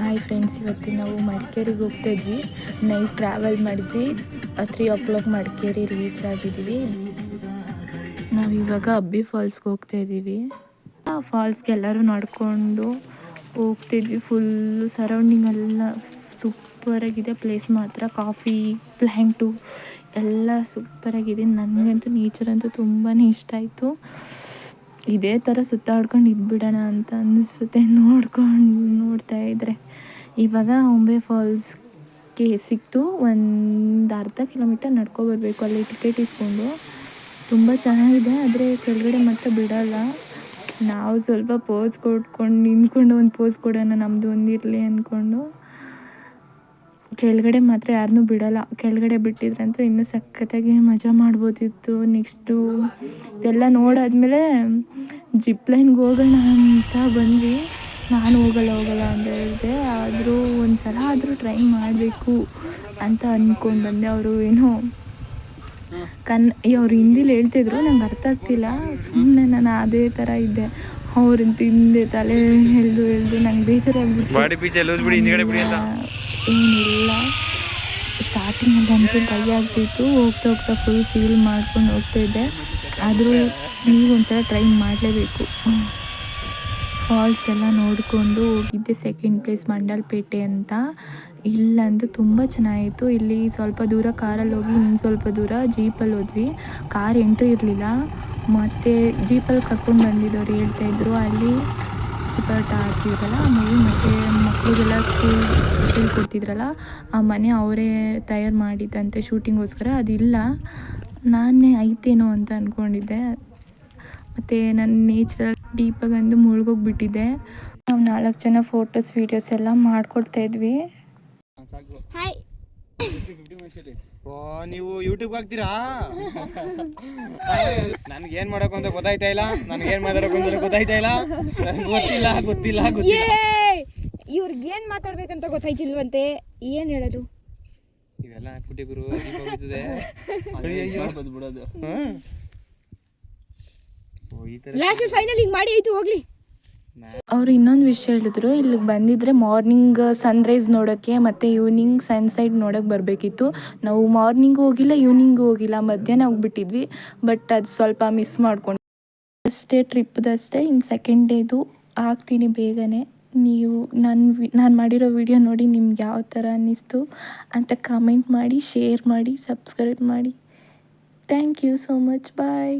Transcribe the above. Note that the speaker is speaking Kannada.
ಹಾಯ್ ಫ್ರೆಂಡ್ಸ್ ಇವತ್ತು ನಾವು ಮಡಿಕೇರಿಗೆ ಹೋಗ್ತಾ ಇದ್ವಿ ನೈಟ್ ಟ್ರಾವೆಲ್ ಮಾಡಿದ್ವಿ. Three o'clock Madikeri reach ಆಗಿದ್ವಿ. ನಾವು ಇವಾಗ ಅಬ್ಬಿ ಫಾಲ್ಸ್ಗೆ ಹೋಗ್ತಾ ಇದ್ದೀವಿ ಆ ಫಾಲ್ಸ್ಗೆ ಎಲ್ಲರೂ ನಡ್ಕೊಂಡು ಹೋಗ್ತಿದ್ವಿ. ಫುಲ್ಲು ಸರೌಂಡಿಂಗ್ ಎಲ್ಲ ಸೂಪರಾಗಿದೆ ಪ್ಲೇಸ್ ಮಾತ್ರ ಕಾಫಿ ಪ್ಲ್ಯಾಂಟು ಎಲ್ಲ ಸೂಪರಾಗಿದೆ ನನಗಂತೂ ನೇಚರ್ ಅಂತೂ ತುಂಬಾ ಇಷ್ಟ ಆಯಿತು. ಇದೇ ಥರ ಸುತ್ತಾಡ್ಕೊಂಡು ಇದ್ಬಿಡೋಣ ಅಂತ ಅನಿಸುತ್ತೆ. ನೋಡ್ಕೊಂಡು ನೋಡ್ತಾ ಇದ್ದರೆ ಇವಾಗ ಹೊಂಬೆ ಫಾಲ್ಸ್ಗೆ ಸಿಕ್ತು. ಒಂದು ಅರ್ಧ ಕಿಲೋಮೀಟರ್ ನಡ್ಕೊಬರ್ಬೇಕು ಅಲ್ಲಿ ಟಿಕೆಟ್ ಇಸ್ಕೊಂಡು. ತುಂಬ ಚೆನ್ನಾಗಿದೆ. ಆದರೆ ಕೆಳಗಡೆ ಮಾತ್ರ ಬಿಡೋಲ್ಲ. ನಾವು ಸ್ವಲ್ಪ ಪೋಸ್ ಕೊಟ್ಕೊಂಡು ನಿಂತ್ಕೊಂಡು ಒಂದು ಪೋಸ್ ಕೊಡೋಣ. ನಮ್ಮದು ಒಂದಿರಲಿ ಅಂದ್ಕೊಂಡು ಕೆಳಗಡೆ ಮಾತ್ರ ಯಾರನ್ನೂ ಬಿಡೋಲ್ಲ. ಕೆಳಗಡೆ ಬಿಟ್ಟಿದ್ರೆ ಅಂತೂ ಇನ್ನೂ ಸಖತ್ತಾಗಿ ಮಜಾ ಮಾಡ್ಬೋದಿತ್ತು. ನೆಕ್ಸ್ಟು ಇದೆಲ್ಲ ನೋಡಾದಮೇಲೆ ಜಿಪ್ ಲೈನ್ಗೆ ಹೋಗೋಣ ಅಂತ ಬಂದ್ವಿ. ನಾನು ಹೋಗಲ್ಲ ಹೋಗಲ್ಲ ಅಂತ ಹೇಳಿದೆ. ಆದರೂ ಒಂದು ಸಲ ಆದರೂ ಟ್ರೈ ಮಾಡಬೇಕು ಅಂತ ಅಂದ್ಕೊಂಡು ಬಂದೆ ಅವರು ಏನೋ. ಕನ್ ಅವ್ರು ಹಿಂದಿಲಿ ಹೇಳ್ತಿದ್ರು ನಂಗೆ ಅರ್ಥ ಆಗ್ತಿಲ್ಲ. ಸುಮ್ಮನೆ ನಾನು ಅದೇ ಥರ ಇದ್ದೆ. ಅವ್ರನ್ನ ತಿಂದೆ ತಲೆ ಎಳ್ದು ಎಳ್ದು ನಂಗೆ ಬೇಜಾರಾಗ್ಬಿಟ್ಟು ಏನಿಲ್ಲ. ಸ್ಟಾರ್ಟಿಂಗ್ ಅಂತೂ ಭಯ ಆಗ್ತಿತ್ತು. ಹೋಗ್ತಾ ಹೋಗ್ತಾ ಫುಲ್ ಫೀಲ್ ಮಾಡ್ಕೊಂಡು ಹೋಗ್ತಾ ಇದ್ದೆ. ಆದರೂ ನೀವು ಒಂದ್ಸಲ ಟ್ರೈ ಮಾಡಲೇಬೇಕು. ಫಾಲ್ಸ್ ಎಲ್ಲ ನೋಡಿಕೊಂಡು ಹೋಗಿದ್ದೆ ಸೆಕೆಂಡ್ ಪ್ಲೇಸ್ ಮಂಡಲ್ಪೇಟೆ ಅಂತ. ಇಲ್ಲಂದು ತುಂಬ ಚೆನ್ನಾಗಿತ್ತು. ಇಲ್ಲಿ ಸ್ವಲ್ಪ ದೂರ ಕಾರಲ್ಲಿ ಹೋಗಿ ಇನ್ನು ಸ್ವಲ್ಪ ದೂರ ಜೀಪಲ್ಲಿ ಹೋದ್ವಿ. ಕಾರ್ ಎಂಟ್ರಿ ಇರಲಿಲ್ಲ. ಮತ್ತು ಜೀಪಲ್ಲಿ ಕರ್ಕೊಂಡು ಬಂದಿದ್ದವ್ರು ಹೇಳ್ತಾಯಿದ್ರು ಅಲ್ಲಿ ಟಾರ್ಸ್ ಇರಲ್ಲ ಆ ಮೂವಿ ಮತ್ತು ಮಕ್ಕಳಿಗೆಲ್ಲ ಸ್ಕೂಲ್ ಹೇಳ್ಕೊಡ್ತಿದ್ರಲ್ಲ ಆ ಮನೆ ಅವರೇ ತಯಾರು ಮಾಡಿದ್ದಂತೆ ಶೂಟಿಂಗೋಸ್ಕರ ಅದಿಲ್ಲ, ನಾನೇ ಐತೇನೋ ಅಂತ ಅಂದ್ಕೊಂಡಿದ್ದೆ ಮತ್ತು ನನ್ನ ನೇಚರ್ ಡೀಪಾಗಂದು ಮುಳುಗೋಗ್ಬಿಟ್ಟಿದ್ದೆ. ನಾವು ನಾಲ್ಕು ಜನ ಫೋಟೋಸ್ ವೀಡಿಯೋಸ್ ಎಲ್ಲ ಹಾಯ್ ಓ ನೀವು ಯೂಟ್ಯೂಬ್ ಹಾಕ್ತೀರಾ ನನ್ಗೆ ಏನ್ ಮಾಡಕ್ ಅಂತ ಗೊತ್ತಾಯ್ತಾ ಇಲ್ಲ. ನನ್ಗೆ ಏನ್ ಮಾತಾಡಕ್ ಅಂತ ಗೊತ್ತಾಯ್ತಾ ಇಲ್ಲ. ನನ್ಗೆ ಗೊತ್ತಿಲ್ಲ ಗೊತ್ತಿಲ್ಲ ಗೊತ್ತಿಲ್ಲ. ಇವ್ರಿಗೆ ಏನ್ ಮಾತಾಡ್ಬೇಕಂತ ಗೊತ್ತಾಯ್ತಿಲ್ವಂತೆ? ಏನ್ ಹೇಳೋದು? ಇವೆಲ್ಲ ಕುಟಿಗುರು ಗುರು ಬಿಡೋದು ಓ ಈ ತರ ಲಾಸ್ಟ್ ಫೈನಲ್ ಹಿಂಗ್ ಮಾಡಿ ಆಯ್ತು ಹೋಗ್ಲಿ. ಅವ್ರು ಇನ್ನೊಂದು ವಿಷಯ ಹೇಳಿದ್ರು ಇಲ್ಲಿಗೆ ಬಂದಿದ್ರೆ ಮಾರ್ನಿಂಗ್ ಸನ್ರೈಸ್ ನೋಡೋಕ್ಕೆ ಮತ್ತೆ ಈವ್ನಿಂಗ್ ಸನ್ಸೆಟ್ ನೋಡೋಕ್ಕೆ ಬರಬೇಕಿತ್ತು. ನಾವು ಮಾರ್ನಿಂಗ್ ಹೋಗಿಲ್ಲ ಈವ್ನಿಂಗ್ ಹೋಗಿಲ್ಲ, ಮಧ್ಯಾಹ್ನ ಹೋಗ್ಬಿಟ್ಟಿದ್ವಿ ಬಟ್ ಅದು ಸ್ವಲ್ಪ ಮಿಸ್ ಮಾಡ್ಕೊಂಡು ಅಷ್ಟೇ ಟ್ರಿಪ್ದಷ್ಟೇ ಇನ್ನು ಸೆಕೆಂಡ್ ಡೇದು ಆಗ್ತೀನಿ ಬೇಗನೆ. ನೀವು ನನ್ನ ನಾನು ಮಾಡಿರೋ ವಿಡಿಯೋ ನೋಡಿ ನಿಮ್ಗೆ ಯಾವ ಥರ ಅನ್ನಿಸ್ತು ಅಂತ ಕಮೆಂಟ್ ಮಾಡಿ ಶೇರ್ ಮಾಡಿ ಸಬ್ಸ್ಕ್ರೈಬ್ ಮಾಡಿ. Thank you so much bye